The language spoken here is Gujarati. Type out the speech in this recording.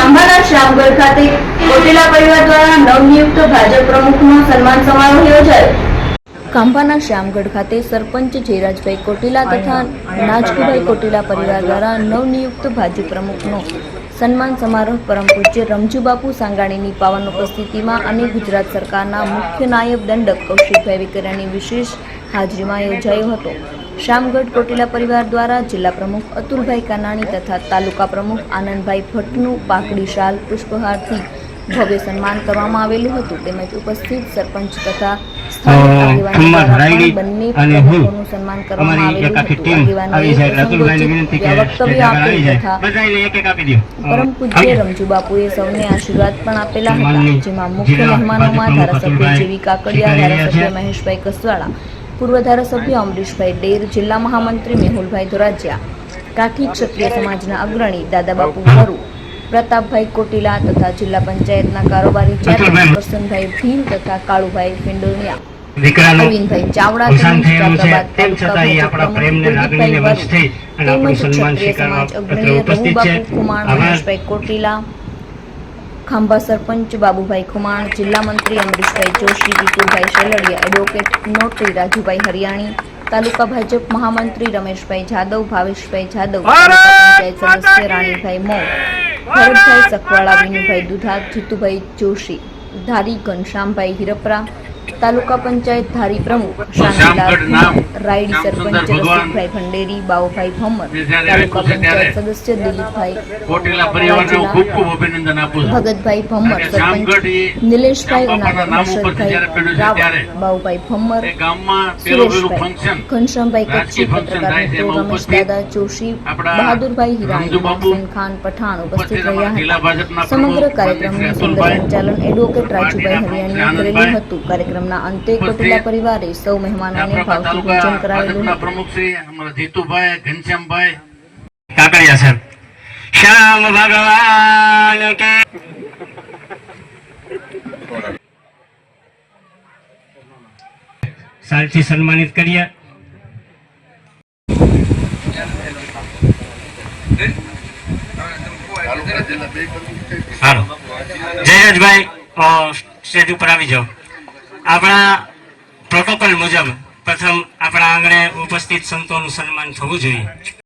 ખાંભાના શ્યામગઢ ખાતે કોટેલા પરિવાર દ્વારા નવનિયુક્ત ભાજપ પ્રમુખનો સન્માન સમારોહ યોજાયો. ખાંભાના શ્યામગઢ ખાતે સરપંચ જયરાજભાઈ કોટીલા તથા નાજકુભાઈ કોટીલા પરિવાર દ્વારા નવનિયુક્ત ભાજપ પ્રમુખનો સન્માન સમારોહ પરમ પૂજ્ય રમજુબાપુ સાંગાણીની પાવન ઉપસ્થિતિમાં અને ગુજરાત સરકારના મુખ્ય નાયબ દંડક કૌશિકભાઈ વિકરાની વિશેષ હાજરીમાં યોજાયો હતો. શ્યામગઢ કોટેલા પરિવાર દ્વારા જિલ્લા પ્રમુખ અતુલભાઈ કાનાણી તથા તાલુકા પ્રમુખ આનંદભાઈ ભટ્ટનું પાકડી શાલ પુષ્પહારથી ભવ્ય સન્માન કરવામાં આવેલું હતું. તેમજ ઉપસ્થિત સરપંચ તથા બંને સન્માન કરવામાં આવેલું હતું. પરમ પૂજ્ય રમજુ બાપુએ સૌને આશીર્વાદ પણ આપેલા હતા જેમાં મુખ્ય મહેમાનોમાં ધારાસભ્ય જેવી કાકડિયા ધારાસભ્ય મહેશભાઈ કસવાળા પૂર્વ ધારાસભ્ય અમરીશભાઈ ડેર જિલ્લા મહામંત્રી મેહુલભાઈ ધોરાજીયા કાઠી ક્ષત્રિય સમાજના અગ્રણી દાદાબાપુ મરુ પ્રતાપભાઈ કોટીલા તથા જિલ્લા પંચાયતના કારોબારી ચેરમેન અતુલભાઈ. ભીમ તથા કાળુભાઈ અરવિંદભાઈ ચાવડા તેમજ સમાજ અગ્રણી મહેશભાઈ કોટીલા ખાંભા સરપંચ બાબુભાઈ ખુમાણ જિલ્લા મંત્રી અમરીશભાઈ જોશી જીતુભાઈ શેલડિયા એડવોકેટ નોટરી રાજુભાઈ હરિયાણી તાલુકા ભાજપ મહામંત્રી રમેશભાઈ જાદવ ભાવેશભાઈ જાદવ પંચાયત સદસ્ય રાણીભાઈ મો ભરતભાઈ સખવાળા વિનુભાઈ દુધા જીતુભાઈ જોશી ધારી ઘનશ્યામભાઈ હિરપરા તાલુકા પંચાયત ધારી પ્રમુખ શાંતિલાલ રાયડી સરપંચ રસિકભાઈ ભંડેરી બાઉભાઈ ભમ્મર તાલુકા પંચાયત સદસ્ય દિલીપભાઈ ભગતભાઈ ભમ્મર સરપંચ નિલેશભાઈ છે રાવળ પેલું પેલું સુરેશભાઈ ઘનશ્યામભાઈ કચ્છી પત્રકાર મિત્રો રમેશ દાદા જોશી બહાદુરભાઈ હિરાણી ખાન પઠાણ ઉપસ્થિત રહ્યા હતા. સમગ્ર કાર્યક્રમનું સુંદર સંચાલન એડવોકેટ રાજુભાઈ હરિયાણીએ કરેલું હતું. હતું કાર્યક્રમના અંતે ઉપસ્થિત પરિવારે સૌ મહેમાનોને ભાવથી ભોજન કરાવેલું પ્રમુખ શ્રી અમારા જીતુભાઈ ઘનશ્યામભાઈ કાકડિયા સર શ્યામ ભગવાન કે સાલથી સન્માનિત કરીએ. હાલો. જયરાજભાઈ સ્ટેજ ઉપર આવી જાઓ. આપણા પ્રોટોકોલ મુજબ પ્રથમ આપણા આંગણે ઉપસ્થિત સંતોનું સન્માન થવું જોઈએ.